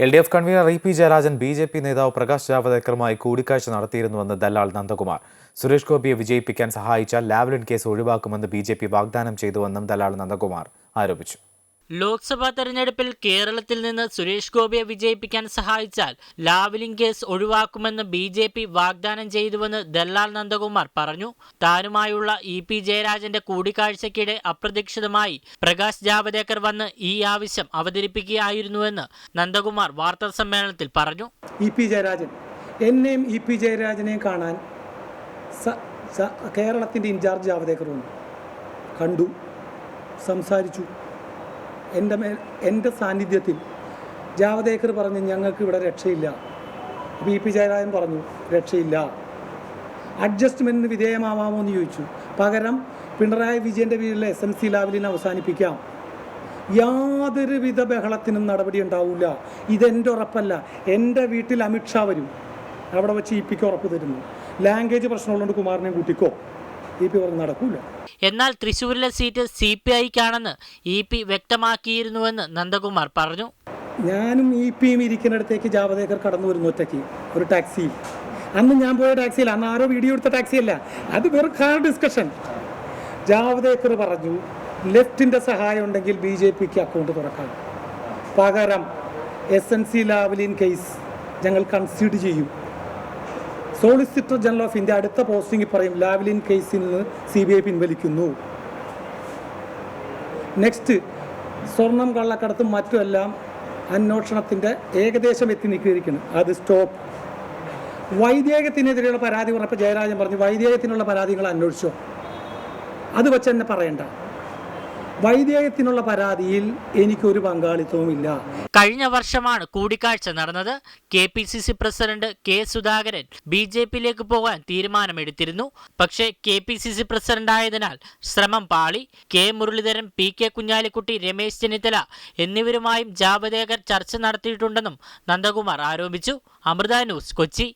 L D F convener E P Jayarajan B J P നേതാവ് പ്രകാശ് ജാവദേക്കറുമായി കൂടിക്കാഴ്ച നടത്തിയിരുന്നുവെന്ന് ദല്ലാൽ നന്ദകുമാർ. സുരേഷ് ഗോപിയെ വിജയിപ്പിക്കാൻ സഹായിച്ച ലാവ്ലിൻ കേസ് ഒഴിവാക്കുമെന്ന് ബി ജെ പി വാഗ്ദാനം ചെയ്തുവെന്നും ദല്ലാൽ നന്ദകുമാർ ആരോപിച്ചു. ലോക്സഭാ തെരഞ്ഞെടുപ്പിൽ കേരളത്തിൽ നിന്ന് സുരേഷ് ഗോപിയെ വിജയിപ്പിക്കാൻ സഹായിച്ചാൽ ലാവലിംഗ് കേസ് ഒഴിവാക്കുമെന്ന് ബി ജെ പി വാഗ്ദാനം ചെയ്തുവെന്ന് ദല്ലാൽ നന്ദകുമാർ പറഞ്ഞു. താനുമായുള്ള ഇ പി ജയരാജന്റെ കൂടിക്കാഴ്ചയ്ക്കിടെ അപ്രതീക്ഷിതമായി പ്രകാശ് ജാവദേക്കർ വന്ന് ഈ ആവശ്യം അവതരിപ്പിക്കുകയായിരുന്നുവെന്ന് നന്ദകുമാർ വാർത്താ സമ്മേളനത്തിൽ പറഞ്ഞു. ഇ പി ജയരാജൻ എന്നെയും ഇ പി ജയരാജനെയും കാണാൻ കേരളത്തിന്റെ ഇൻചാർജ് ജാവദേക്കർ വന്നു. കണ്ടു സംസാരിച്ചു. എന്റെ മേൽ എന്റെ സാന്നിധ്യത്തിൽ ജാവദേക്കർ പറഞ്ഞു ഞങ്ങൾക്ക് ഇവിടെ രക്ഷയില്ല. ബി പി ജയരാജൻ പറഞ്ഞു രക്ഷയില്ല. അഡ്ജസ്റ്റ്മെന്റിന് വിധേയമാവാമോ? എന്ന് ചോദിച്ചു. പകരം പിണറായി വിജയന്റെ വീട്ടിലെ എസ് എം സി ലാവലിനെ അവസാനിപ്പിക്കാം. യാതൊരുവിധ ബഹളത്തിനും നടപടി ഉണ്ടാവില്ല ഇതെന്റെ ഉറപ്പല്ല. എന്റെ വീട്ടിൽ അമിത്ഷാ വരും. അവിടെ വെച്ച് ഇ പിക്ക് ഉറപ്പ് തരുന്നു. ലാംഗ്വേജ് പ്രശ്നമുള്ളതുകൊണ്ട് കുമാറിനെ കൂട്ടിക്കോ. ഇ പി നടക്കൂല. എന്നാൽ തൃശൂരിലെ സീറ്റ് സി പി ഐക്കാണെന്ന് ഇ പി വ്യക്തമാക്കിയിരുന്നുവെന്ന് നന്ദകുമാർ പറഞ്ഞു. ഞാനും ഇ പിയും ഇരിക്കുന്നിടത്തേക്ക് ജാവദേക്കർ കടന്നു വരുന്നു ഒറ്റയ്ക്ക്. ഒരു ടാക്സി. അന്ന് ഞാൻ പോയ ടാക്സിയിൽ അന്ന് ആരോ വീഡിയോ എടുത്ത ടാക്സിയല്ല. അത് വെറും കാർ ഡിസ്കഷൻ ജാവദേക്കർ പറഞ്ഞു ലെഫ്റ്റിന്റെ സഹായം ഉണ്ടെങ്കിൽ ബി ജെ പിക്ക് അക്കൗണ്ട് തുറക്കാം. പകരം S N C Lavalin case ഞങ്ങൾ കൺസിഡർ ചെയ്യും. സോളിസിറ്റർ ജനറൽ ഓഫ് ഇന്ത്യ അടുത്ത പോസ്റ്റിംഗ് പറയും ലാവ്ലിൻ കേസിൽ നിന്ന് സി ബി ഐ പിൻവലിക്കുന്നു. നെക്സ്റ്റ് സ്വർണം കള്ളക്കടത്തും മറ്റുമെല്ലാം അന്വേഷണത്തിന്റെ ഏകദേശം എത്തി നിൽക്കിയിരിക്കുന്നു. അത് സ്റ്റോപ്പ് വൈദേഹത്തിനെതിരെയുള്ള പരാതി പറഞ്ഞപ്പോൾ ജയരാജൻ പറഞ്ഞു വൈദേഹത്തിനുള്ള പരാതികൾ അന്വേഷിച്ചോ. അത് വെച്ച് തന്നെ പറയണ്ട. വൈദേഹത്തിനുള്ള പരാതിയിൽ എനിക്കൊരു പങ്കാളിത്തവുമില്ല. കഴിഞ്ഞ വർഷമാണ് കൂടിക്കാഴ്ച നടന്നത്. K P C C president K Sudhakaran B J പിയിലേക്ക് പോകാൻ തീരുമാനമെടുത്തിരുന്നു. പക്ഷേ K P C C president ആയതിനാൽ ശ്രമം പാളി. K Muraleedharan P K Kunhalikutty Ramesh Chennithala എന്നിവരുമായും ജാവദേകർ ചർച്ച നടത്തിയിട്ടുണ്ടെന്നും നന്ദകുമാർ ആരോപിച്ചു. അമൃത ന്യൂസ് കൊച്ചി.